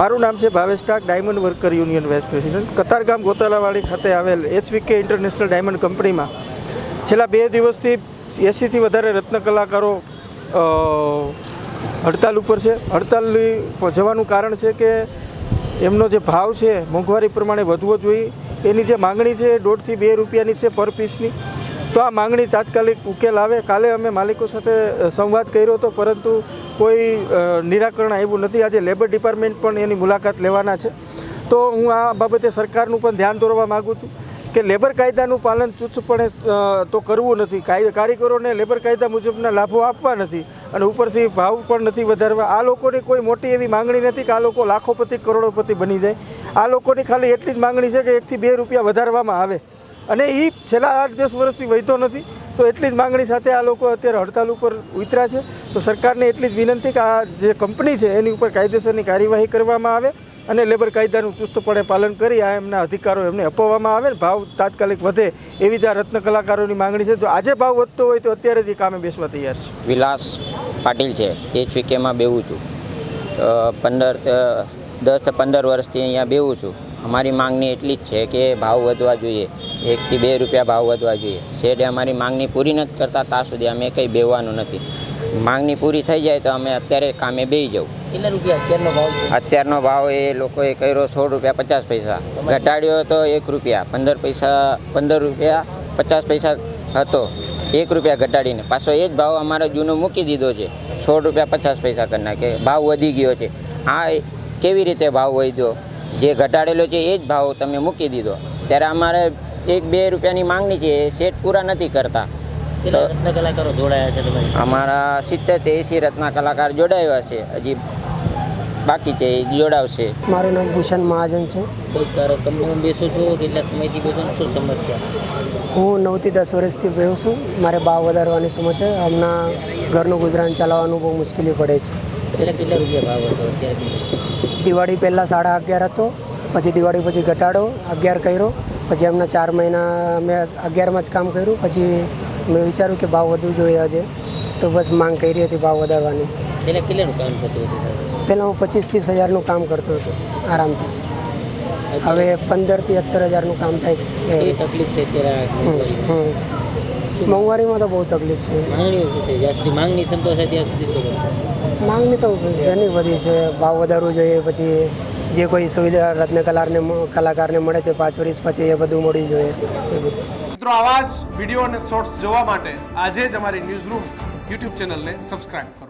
મારું નામ છે Bhavesh Tak, diamond worker union west president. Katargam Gotalawadi ખાતે આવેલ એચવીકે ઇન્ટરનેશનલ ડાયમંડ કંપનીમાં છેલ્લા બે દિવસથી એંસીથી વધારે રત્ન કલાકારો હડતાલ ઉપર છે. હડતાલની જવાનું કારણ છે કે એમનો જે ભાવ છે, મોંઘવારી પ્રમાણે વધવો જોઈએ. એની જે માંગણી છે એ દોઢથી બે રૂપિયાની છે પર પીસની તો આ માંગણી તાત્કાલિક ઉકેલ આવે. કાલે અમે માલિકો સાથે સંવાદ કર્યો હતો, પરંતુ કોઈ નિરાકરણ આવ્યું નથી. આજે લેબર ડિપાર્ટમેન્ટ પણ એની મુલાકાત લેવાના છે. તો હું આ બાબતે સરકારનું પણ ધ્યાન દોરવા માગું છું કે લેબર કાયદાનું પાલન ચુસ્તપણે તો કરવું નથી. કારીગરોને લેબર કાયદા મુજબના લાભો આપવા નથી અને ઉપરથી ભાવ પણ નથી વધારવા. આ લોકોની કોઈ મોટી એવી માંગણી નથી કે આ લોકો લાખોપતિ, કરોડોપતિ બની જાય. આ લોકોની ખાલી એટલી જ માંગણી છે કે એકથી બે રૂપિયા વધારવામાં આવે. અને એ છેલ્લા આઠ દસ વર્ષથી વહેતો નથી. તો એટલી જ માંગણી સાથે આ લોકો અત્યારે હડતાલ ઉપર ઉતર્યા છે. તો સરકારને એટલી જ વિનંતી કે આ જે કંપની છે એની ઉપર કાયદેસરની કાર્યવાહી કરવામાં આવે અને લેબર કાયદાનું ચુસ્તપણે પાલન કરી આ એમના અધિકારો એમને અપાવવામાં આવે. ભાવ તાત્કાલિક વધે એવી જ આ રત્ન કલાકારોની માંગણી છે. જો આજે ભાવ વધતો હોય તો અત્યારે જ એ કામે બેસવા તૈયાર છે. વિલાસ પાટીલ છે. એ જ વીકેમાં બેવું છું પંદર દસ પંદર વર્ષથી અહીંયા બેવું છું. અમારી માંગણી એટલી જ છે કે ભાવ વધવા જોઈએ. એકથી બે રૂપિયા ભાવ વધવા જોઈએ. શેઠે અમારી માંગણી પૂરી નથી કરતા ત્યાં સુધી અમે કંઈ બેવાનું નથી. માંગણી પૂરી થઈ જાય તો અમે અત્યારે કામે બેસી જવું. કેટલા રૂપિયા અત્યારનો ભાવ અત્યારનો ભાવ એ લોકોએ કર્યો સોળ રૂપિયા પચાસ પૈસા. ઘટાડ્યો તો એક રૂપિયા. પંદર પૈસા પંદર રૂપિયા પચાસ પૈસા હતો. એક રૂપિયા ઘટાડીને. પાછો એ જ ભાવ અમારે જૂનો મૂકી દીધો છે. સોળ રૂપિયા પચાસ પૈસા કરી નાખે. ભાવ વધી ગયો છે. આ કેવી રીતે ભાવ વધ્યો? જે ઘટાડેલો છે એ જ ભાવ તમે મૂકી દીધો. ત્યારે અમારે એક બે રૂપિયાની માંગણી છે એ સેટ પૂરા નથી કરતા. કેટલા રત્ન કલાકારો જોડાયા છે તમારી અમારા સિત્તેર તે એંસી રત્ના કલાકાર જોડાયા છે હજી બાકી છે એ જોડાવશે. મારું નામ ભૂષણ મહાજન છે. કંપનીમાં બેસો છો કેટલા સમયથી બેસો છો શું સમસ્યા? હું નવથી દસ વર્ષથી બેહું છું. મારે ભાવ વધારવાની સમજ છે. હમણાં ઘરનું ગુજરાન ચલાવવાનું બહુ મુશ્કેલી પડે છે. કેટલા કેટલા રૂપિયા ભાવ હતો અત્યારે દિવાળી પહેલાં સાડા અગિયાર હતો પછી દિવાળી પછી ઘટાડો અગિયાર કર્યો પછી અમને ચાર મહિના અમે અગિયારમાં જ કામ કર્યું પછી મેં વિચાર્યું કે ભાવ વધવું જોઈએ આજે. તો બસ માંગ કરી હતી ભાવ વધારવાની. પહેલા કેટલાનું કામ થતું હતું પહેલાં હું પચીસ ત્રીસ હજારનું કામ કરતો હતો આરામથી. હવે પંદરથી સત્તર હજારનું કામ થાય છે. એ તકલીફ છે મોંઘવારીમાં? તો બહુ તકલીફ છે. માંગણી સંતોષાય ત્યાં સુધી માંગણી તો ઘણી બધી છે. ભાવ વધારવું જોઈએ, પછી જે કોઈ સુવિધા રત્ન કલારને કલાકારને મળે છે, પાંચ વર્ષ પછી એ બધું મળવું જોઈએ. એ બધું. મિત્રો, આવા જ વીડિયો અને શોર્ટ્સ જોવા માટે આજે જ અમારી ન્યૂઝ રૂમ યુટ્યુબ ચેનલને સબસ્ક્રાઇબ કરો.